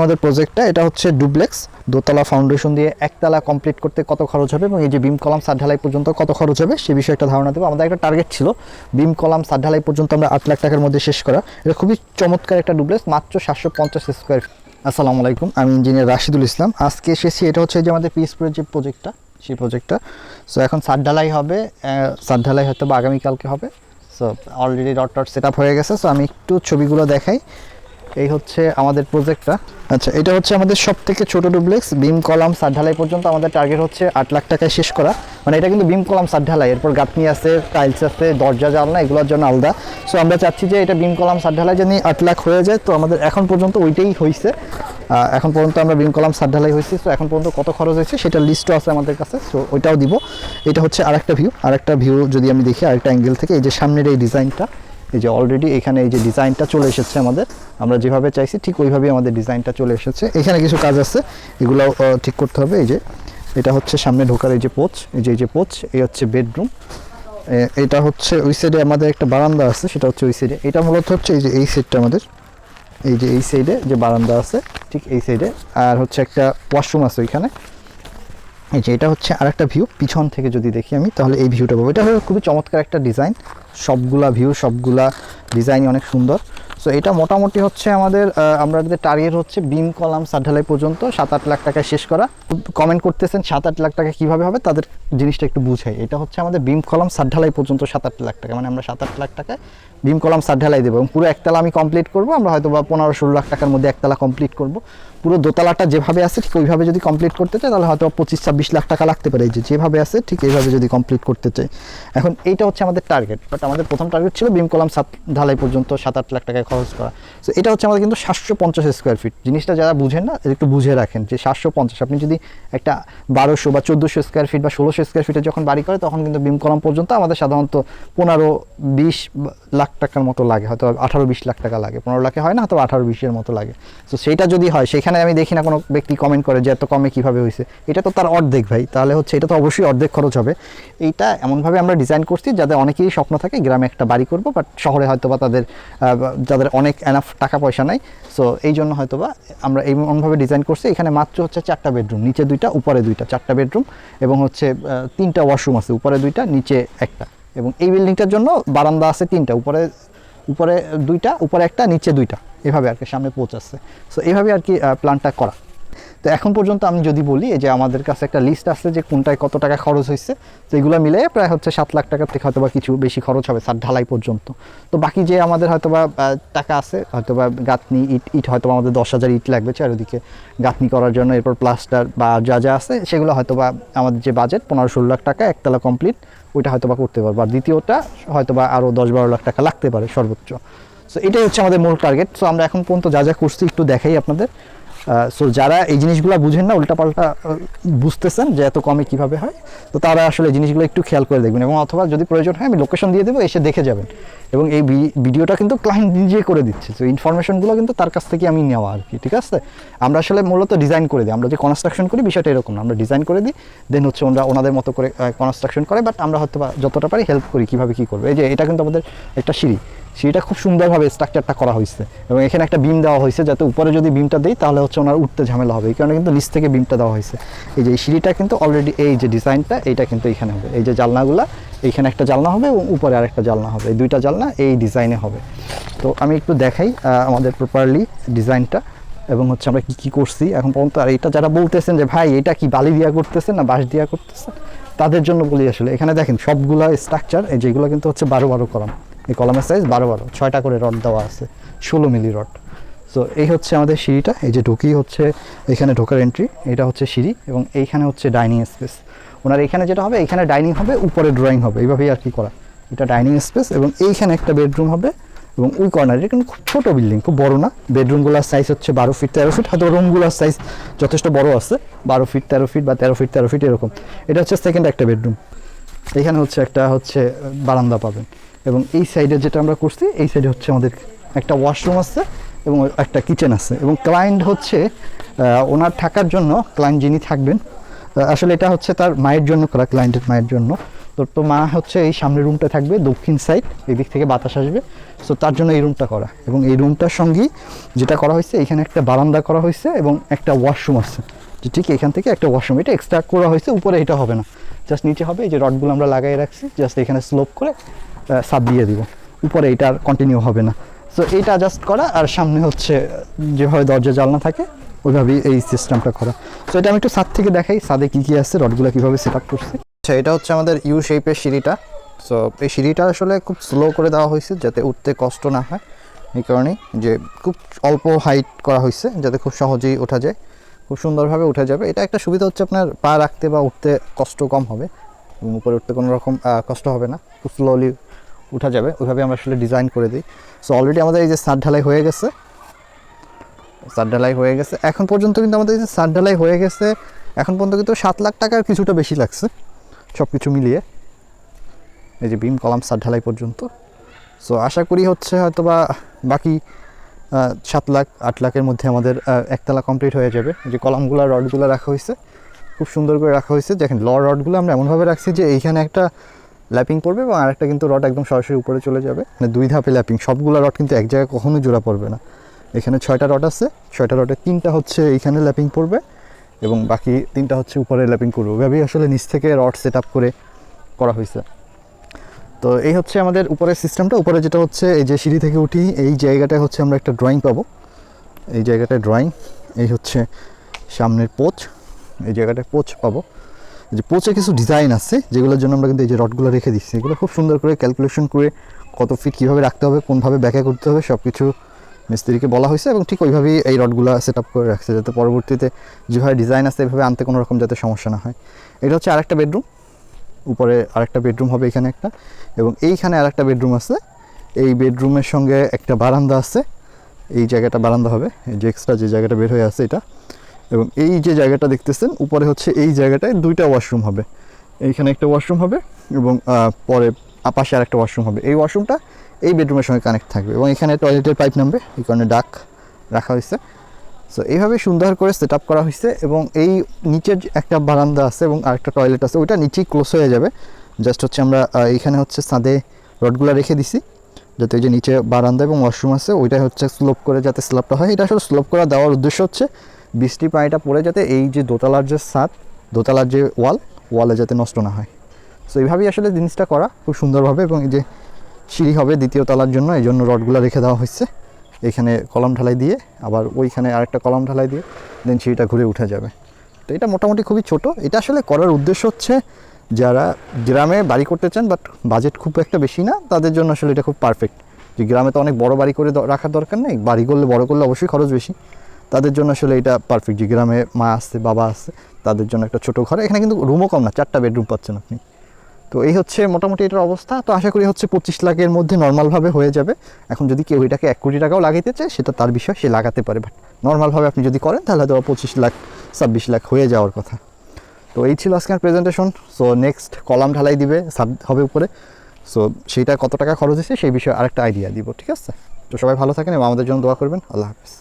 আমাদের প্রজেক্টটা এটা হচ্ছে ডুপ্লেক্স দোতলা ফাউন্ডেশন দিয়ে একতলা কমপ্লিট করতে কত খরচ হবে এবং এই যে বিম কলাম সাত ঢালাই পর্যন্ত কত খরচ হবে, সে বিষয়ে একটা ধারণা দেবো। আমাদের একটা টার্গেট ছিল বিম কলাম সাত ঢালাই পর্যন্ত আমরা আট লাখ টাকার মধ্যে শেষ করা। এটা খুবই চমৎকার একটা ডুপ্লেক্স মাত্র সাতশো পঞ্চাশ স্কোয়ার আসসালামু আলাইকুম, আমি ইঞ্জিনিয়ার রাশিদুল ইসলাম। আজকে এসেছি, এটা হচ্ছে যে আমাদের পিসপুরের যে প্রজেক্টটা সেই প্রজেক্টটা সো এখন সাত ঢালাই হবে সাত ঢালাই হয়তো বা আগামীকালকে হবে। So already dot dot set up হয়ে গেছে। সো আমি একটু ছবিগুলো দেখাই। এই হচ্ছে আমাদের প্রজেক্টটা আচ্ছা এটা হচ্ছে আমাদের সব থেকে ছোট ডুপ্লেক্স বিম কলাম সাত ঢালাই পর্যন্ত আমাদের টার্গেট হচ্ছে আট লাখ টাকায় শেষ করা। মানে এটা কিন্তু বিম কলাম সাত ঢালাই। এরপর গাঁথনি আছে টাইলস আছে, দরজা, জানলা, এগুলোর জন্য আলাদা। সো আমরা চাচ্ছি যে এটা বিম কলাম সাত ঢালাই যদি আট লাখ হয়ে যায়। তো আমাদের এখন পর্যন্ত ওইটাই হয়েছে এখন পর্যন্ত আমরা বিম কলাম সাত ঢালাই হয়েছি তো এখন পর্যন্ত কত খরচ হয়েছে সেটা লিস্টও আছে আমাদের কাছে। সো ওইটাও দিব। এটা হচ্ছে আরেকটা ভিউ আরেকটা ভিউ যদি আমি দেখি, আরেকটা অ্যাঙ্গেল থেকে, এই যে সামনের এই ডিজাইনটা এই যে অলরেডি এখানে এই যে ডিজাইনটা চলে এসেছে আমাদের, আমরা যেভাবে চাইছি ঠিক ওইভাবেই আমাদের ডিজাইনটা চলে এসেছে। এখানে কিছু কাজ আছে এগুলো ঠিক করতে হবে। এই যে, এটা হচ্ছে সামনে ঢোকার এই যে পোচ এই যে এই যে পোচ এই হচ্ছে বেডরুম এটা হচ্ছে ওই সাইডে আমাদের একটা বারান্দা আছে, সেটা হচ্ছে ওই সাইডে এটা মূলত হচ্ছে এই যে এই সাইডটা আমাদের। এই যে এই সাইডে যে বারান্দা আছে, ঠিক এই সাইডে আর হচ্ছে একটা ওয়াশরুম আছে ওইখানে। এই যে এটা হচ্ছে আরেকটা ভিউ পিছন থেকে যদি দেখি আমি, তাহলে এই ভিউটা পাবো। এটা হলো খুবই চমৎকার একটা ডিজাইন সবগুলা ভিউ সবগুলা ডিজাইন অনেক সুন্দর। সো এটা মোটামুটি হচ্ছে আমাদের আমরা টার্গেট হচ্ছে বিম কলাম সাত ঢালাই পর্যন্ত, সাত আট লাখ টাকায় শেষ করা। কমেন্ট করতেছেন সাত আট লাখ টাকা কীভাবে হবে, তাদের জিনিসটা একটু বুঝাই। এটা হচ্ছে আমাদের বিম কলাম সাত ঢালাই পর্যন্ত সাত আট লাখ টাকা মানে আমরা সাত আট লাখ টাকায় বিম কলাম সাত ঢালাই দেবো এবং পুরো একতলা আমি কমপ্লিট করব, আমরা হয়তো বা পনেরো ষোলো লাখ টাকার মধ্যে একতলা কমপ্লিট করব। পুরো দোতলাটা যেভাবে আছে, ঠিক ওইভাবে যদি কমপ্লিট করতে চাই, তাহলে হয়তো পঁচিশ, ছাব্বিশ লাখ টাকা লাগতে পারে। যে যেভাবে আছে, ঠিক এইভাবে যদি কমপ্লিট করতে চাই। এখন এইটা হচ্ছে আমাদের টার্গেট বাট আমাদের প্রথম টার্গেট ছিল বিম কলাম সাত ঢালাই পর্যন্ত সাত আট লাখ টাকায় খরচ করা। সো এটা হচ্ছে আমাদের কিন্তু সাতশো পঞ্চাশ স্কোয়ার ফিট জিনিসটা যারা বুঝেন না, একটু বুঝে রাখেন যে সাতশো পঞ্চাশ, আপনি যদি একটা বারোশো বা চোদ্দোশো স্কোয়ার ফিট বা ষোলোশো স্কোয়ার ফিটে যখন বাড়ি করে, তখন কিন্তু বিম কলাম পর্যন্ত আমাদের সাধারণত পনেরো বিশ লাখ টাকার মতো লাগে, হয়তো আঠারো বিশ লাখ টাকা লাগে। পনেরো লাখে হয় না, হয়তো আঠারো বিশের মতো লাগে। তো সেইটা যদি হয়, সেখানে আমি দেখি না কোনো ব্যক্তি কমেন্ট করে যে এত কমে কীভাবে হয়েছে এটা তো তার অর্ধেক ভাই, তাহলে হচ্ছে এটা তো অবশ্যই অর্ধেক খরচ হবে। এইটা এমনভাবে আমরা ডিজাইন করছি যাদের অনেকেই স্বপ্ন থাকে, গ্রামে একটা বাড়ি করব বাট শহরে হয়তো বা তাদের যাদের অনেক এনাফ টাকা পয়সা নাই। সো এই জন্য হয়তো বা আমরা এমনভাবে ডিজাইন করছি, এখানে মাত্র হচ্ছে চারটা বেডরুম নিচে দুইটা, উপরে দুইটা, চারটা বেডরুম এবং হচ্ছে তিনটা ওয়াশরুম আছে, উপরে দুইটা, নিচে একটা। এবং এই বিল্ডিংটার জন্য বারান্দা আছে তিনটা, উপরে উপরে দুইটা, উপরে একটা, নিচে দুইটা। এভাবে আর কি সামনে পৌঁছাচ্ছে। সো এইভাবে আর কি প্ল্যানটা করা। তো এখন পর্যন্ত আমি যদি বলি যে আমাদের কাছে একটা লিস্ট আছে যে কোনটায় কত টাকা খরচ হয়েছে তো এগুলো মিলে প্রায় হচ্ছে সাত লাখ টাকার থেকে হয়তো বা কিছু বেশি খরচ হবে সাত ঢালাই পর্যন্ত। তো বাকি যে আমাদের হয়তো বা টাকা আছে হয়তো বা গাঁথনি ইট ইট হয়তো আমাদের দশ হাজার ইট লাগবে চারিদিকে গাঁথনি করার জন্য, এরপর প্লাস্টার বা যা যা আছে, সেগুলো হয়তো বা আমাদের যে বাজেট পনেরো ষোলো লাখ টাকা, একতলা কমপ্লিট ওইটা হয়তো বা করতে পারব। আর দ্বিতীয়টা হয়তো বা আরও দশ বারো লাখ টাকা লাগতে পারে সর্বোচ্চ। সো এটাই হচ্ছে আমাদের মূল টার্গেট সো আমরা এখন পর্যন্ত যা যা করছি একটু দেখাই আপনাদের। সো যারা এই জিনিসগুলো বুঝেন না, উল্টাপাল্টা বুঝতেছেন যে এত কমে কীভাবে হয়, তো তারা আসলে জিনিসগুলো একটু খেয়াল করে দেখবেন। এবং অথবা যদি প্রয়োজন হয়, আমি লোকেশন দিয়ে দেবো, এসে দেখে যাবেন। এবং এই ভিডিওটা কিন্তু ক্লায়েন্ট নিজে করে দিচ্ছে। তো ইনফরমেশনগুলো কিন্তু তার কাছ থেকে আমি নেওয়া আর কি, ঠিক আছে? আমরা আসলে মূলত ডিজাইন করে দিই। আমরা যে কনস্ট্রাকশন করি, বিষয়টা এরকম না। আমরা ডিজাইন করে দিই দেন হচ্ছে ওরা ওনাদের মতো করে কনস্ট্রাকশন করে বাট আমরা হয়তো যতটা পারি হেল্প করি, কীভাবে কী করবে। এই যে, এটা কিন্তু আমাদের একটা সিঁড়ি। সিঁড়িটা খুব সুন্দরভাবে স্ট্রাকচারটা করা হয়েছে। এবং এখানে একটা বিম দেওয়া হয়েছে যাতে উপরে যদি বিমটা দেই, তাহলে হচ্ছে ওনার উঠতে ঝামেলা হবে। এই কারণে কিন্তু নিচ থেকে বিমটা দেওয়া হয়েছে। এই যে এই সিঁড়িটা কিন্তু অলরেডি এই যে ডিজাইনটা এইটা কিন্তু এখানে হবে। এই যে জালনাগুলা, এইখানে একটা জালনা হবে এবং উপরে আরেকটা জালনা হবে। এই দুইটা জালনা এই ডিজাইনে হবে। তো আমি একটু দেখাই আমাদের প্রপারলি ডিজাইনটা এবং হচ্ছে আমরা কী কী করছি। এখন পর্যন্ত আর এটা যারা বলতেছেন যে, ভাই, এটা কি বালি দিয়া করতেছেন না বাঁশ দিয়া করতেছেন? তাদের জন্য বলি আসলে, এখানে দেখেন সবগুলা স্ট্রাকচার এই যেগুলো কিন্তু হচ্ছে বারো বারো কলাম এই কলামের সাইজ বারো বারো, ছয়টা করে রড দেওয়া আছে, ষোলো মিলি রড সো এই হচ্ছে আমাদের সিঁড়িটা, এই যে ঢুকি হচ্ছে এখানে ঢোকার এন্ট্রি এটা হচ্ছে সিঁড়ি এবং এইখানে হচ্ছে ডাইনিং স্পেস ওনার এখানে যেটা হবে এখানে ডাইনিং হবে, উপরে ড্রয়িং হবে, এইভাবেই আর কি করা। এটা ডাইনিং স্পেস এবং এইখানে একটা বেডরুম হবে এবং ওই কর্নারে কিন্তু খুব ছোট বিল্ডিং খুব বড় না। বেডরুমগুলোর সাইজ হচ্ছে বারো ফিট তেরো ফিট হয়তো রুমগুলোর সাইজ যথেষ্ট বড় আছে, বারো ফিট তেরো ফিট বা তেরো ফিট তেরো ফিট এরকম। এটা হচ্ছে সেকেন্ড একটা বেডরুম এখানে হচ্ছে একটা হচ্ছে বারান্দা পাবেন। এবং এই সাইডে যেটা আমরা করছি, এই সাইডে হচ্ছে আমাদের একটা ওয়াশরুম আছে এবং একটা কিচেন আছে। এবং ক্লায়েন্ট হচ্ছে ওনার থাকার জন্য ক্লায়েন্ট যিনি থাকবেন আসলে এটা হচ্ছে তার মায়ের জন্য করা ক্লায়েন্টের মায়ের জন্য। তো তো মা হচ্ছে এই সামনের রুমটা থাকবে, দক্ষিণ সাইড এদিক থেকে বাতাস আসবে। সো তার জন্য এই রুমটা করা। এবং এই রুমটার সঙ্গেই যেটা করা হয়েছে, এখানে একটা বারান্দা করা হয়েছে এবং একটা ওয়াশরুম আছে। যে ঠিক এখান থেকে একটা ওয়াশরুম এটা এক্সট্রা করা হয়েছে, উপরে এটা হবে না। জাস্ট নিচে হবে, এই যে রডগুলো আমরা লাগাই রাখছি জাস্ট এখানে স্লোপ করে সাব দিয়ে দিব। উপরে এটা আর কন্টিনিউ হবে না। সো এইটা জাস্ট করা আর সামনে হচ্ছে যেভাবে দরজা জালনা থাকে, ওইভাবেই এই সিস্টেমটা করা। সো এটা আমি একটু ছাদ থেকে দেখাই, ছাদে কী কী আছে, রডগুলো কীভাবে সেট আপ করছি। আচ্ছা এটা হচ্ছে আমাদের ইউ শেপের সিঁড়িটা। সো এই সিঁড়িটা আসলে খুব স্লো করে দেওয়া হয়েছে যাতে উঠতে কষ্ট না হয়। এই কারণেই যে খুব অল্প হাইট করা হয়েছে যাতে খুব সহজেই ওঠা যায়, খুব সুন্দরভাবে উঠা যাবে। এটা একটা সুবিধা হচ্ছে আপনার পা রাখতে বা উঠতে কষ্ট কম হবে। উপরে উঠতে কোনো রকম কষ্ট হবে না। খুব স্লোলি উঠা যাবে, ওইভাবে আমরা আসলে ডিজাইন করে দিই। সো অলরেডি আমাদের এই যে সাত ঢালাই হয়ে গেছে, সাত ঢালাই হয়ে গেছে। এখন পর্যন্ত কিন্তু আমাদের এই যে সাত ঢালাই হয়ে গেছে, এখন পর্যন্ত কিন্তু সাত লাখ টাকার কিছুটা বেশি লাগছে সব কিছু মিলিয়ে। এই যে বিম কলাম সাত ঢালাই পর্যন্ত। সো আশা করি হচ্ছে হয়তো বা বাকি সাত লাখ, আট লাখের মধ্যে আমাদের একতলা কমপ্লিট হয়ে যাবে। যে কলামগুলো, রডগুলো রাখা হয়েছে, খুব সুন্দর করে রাখা হয়েছে। দেখেন, ল রডগুলো আমরা এমনভাবে রাখছি যে এইখানে একটা ল্যাপিং পড়বে এবং আরেকটা কিন্তু রড একদম সরাসরি উপরে চলে যাবে। মানে দুই ধাপে ল্যাপিং। সবগুলো রড কিন্তু এক জায়গায় কখনো জোড়া পড়বে না। এখানে ছয়টা রড আছে, ছয়টা রডের তিনটা হচ্ছে এইখানে ল্যাপিং পড়বে এবং বাকি তিনটা হচ্ছে উপরে ল্যাপিং করবে। ওইভাবেই আসলে নিচ থেকে রড সেট আপ করে করা হয়েছে। তো এই হচ্ছে আমাদের উপরের সিস্টেমটা। উপরে যেটা হচ্ছে, এই যে সিঁড়ি থেকে উঠি, এই জায়গাটায় হচ্ছে আমরা একটা ড্রয়িং পাবো। এই জায়গাটায় ড্রয়িং এই হচ্ছে সামনের পোচ, এই জায়গাটায় পোচ পাবো। যে পোচে কিছু ডিজাইন আছে, যেগুলোর জন্য আমরা কিন্তু এই যে রডগুলো রেখে দিচ্ছি, এগুলো খুব সুন্দর করে ক্যালকুলেশন করে কত ফিট কীভাবে রাখতে হবে, কোনভাবে ব্যাখ্যা করতে হবে সব কিছু মিস্ত্রিকে বলা হয়েছে এবং ঠিক ওইভাবেই এই রডগুলো সেট আপ করে রাখছে যাতে পরবর্তীতে যেভাবে ডিজাইন আছে, এভাবে আনতে কোনো রকম যাতে সমস্যা না হয়। এটা হচ্ছে আরেকটা বেডরুম উপরে আরেকটা বেডরুম হবে এখানে একটা এবং এইখানে আরেকটা বেডরুম আছে। এই বেডরুমের সঙ্গে একটা বারান্দা আছে, এই জায়গাটা বারান্দা হবে, এই যে এক্সট্রা যে জায়গাটা বের হয়ে আছে এটা। এবং এই যে জায়গাটা দেখতেছেন, উপরে হচ্ছে এই জায়গাটায় দুইটা ওয়াশরুম হবে। এইখানে একটা ওয়াশরুম হবে এবং পরে পাশে আরেকটা ওয়াশরুম হবে। এই ওয়াশরুমটা এই বেডরুমের সঙ্গে কানেক্ট থাকবে এবং এখানে টয়লেটের পাইপ নামবে, এই কারণে ডাক রাখা হয়েছে। সো এইভাবে সুন্দর করে সেট আপ করা হয়েছে এবং এই নিচের একটা বারান্দা আছে এবং আরেকটা টয়লেট আছে, ওইটা নিচেই ক্লোজ হয়ে যাবে। জাস্ট হচ্ছে আমরা এইখানে হচ্ছে ছাদে রডগুলো রেখে দিছি, যাতে ওই যে নিচে বারান্দা এবং ওয়াশরুম আছে, ওইটাই হচ্ছে স্লোপ করে যাতে স্ল্যাবটা হয়। এটা আসলে স্লোপ করা দেওয়ার উদ্দেশ্য হচ্ছে বৃষ্টি পানিটা পড়ে যাতে এই যে দোতলার যে ছাদ, দোতলার যে ওয়াল, ওয়ালে যাতে নষ্ট না হয়। সো এইভাবেই আসলে জিনিসটা করা খুব সুন্দরভাবে এবং এই যে সিঁড়ি হবে দ্বিতীয় তলার জন্য, এই জন্য রডগুলো রেখে দেওয়া হয়েছে। এখানে কলম ঢালাই দিয়ে, আবার ওইখানে আরেকটা কলম ঢালাই দিয়ে দেন সিঁড়িটা ঘুরে উঠে যাবে। তো এটা মোটামুটি খুবই ছোট। এটা আসলে করার উদ্দেশ্য হচ্ছে যারা গ্রামে বাড়ি করতে চান বাট বাজেট খুব একটা বেশি না, তাদের জন্য আসলে এটা খুব পারফেক্ট যে গ্রামে তো অনেক বড় বাড়ি করে রাখার দরকার নেই, বাড়ি করলে, বড় করলে অবশ্যই খরচ বেশি। তাদের জন্য আসলে এটা পারফেক্ট যে গ্রামে মা আসছে বাবা আসছে তাদের জন্য একটা ছোট ঘর। এখানে কিন্তু রুমও কম না, চারটা বেডরুম পাচ্ছেন আপনি। তো এই হচ্ছে মোটামুটি এটার অবস্থা। তো আশা করি হচ্ছে পঁচিশ লাখের মধ্যে নর্মালভাবে হয়ে যাবে। এখন যদি কেউ এটাকে এক কোটি টাকাও লাগাইতে চায়, সেটা তার বিষয়, সে লাগাতে পারে। বাট নর্মালভাবে আপনি যদি করেন, তাহলে হয়তো পঁচিশ লাখ, ছাব্বিশ লাখ হয়ে যাওয়ার কথা। তো এই ছিল আজকের প্রেজেন্টেশন সো নেক্সট কলাম ঢালাই দিবে, সাব হবে উপরে। সো সেইটা কত টাকা খরচ হয়েছে, সেই বিষয়ে আরেকটা আইডিয়া দিব, ঠিক আছে? তো সবাই ভালো থাকেন এবং আমাদের জন্য দোয়া করবেন। আল্লাহ হাফিজ।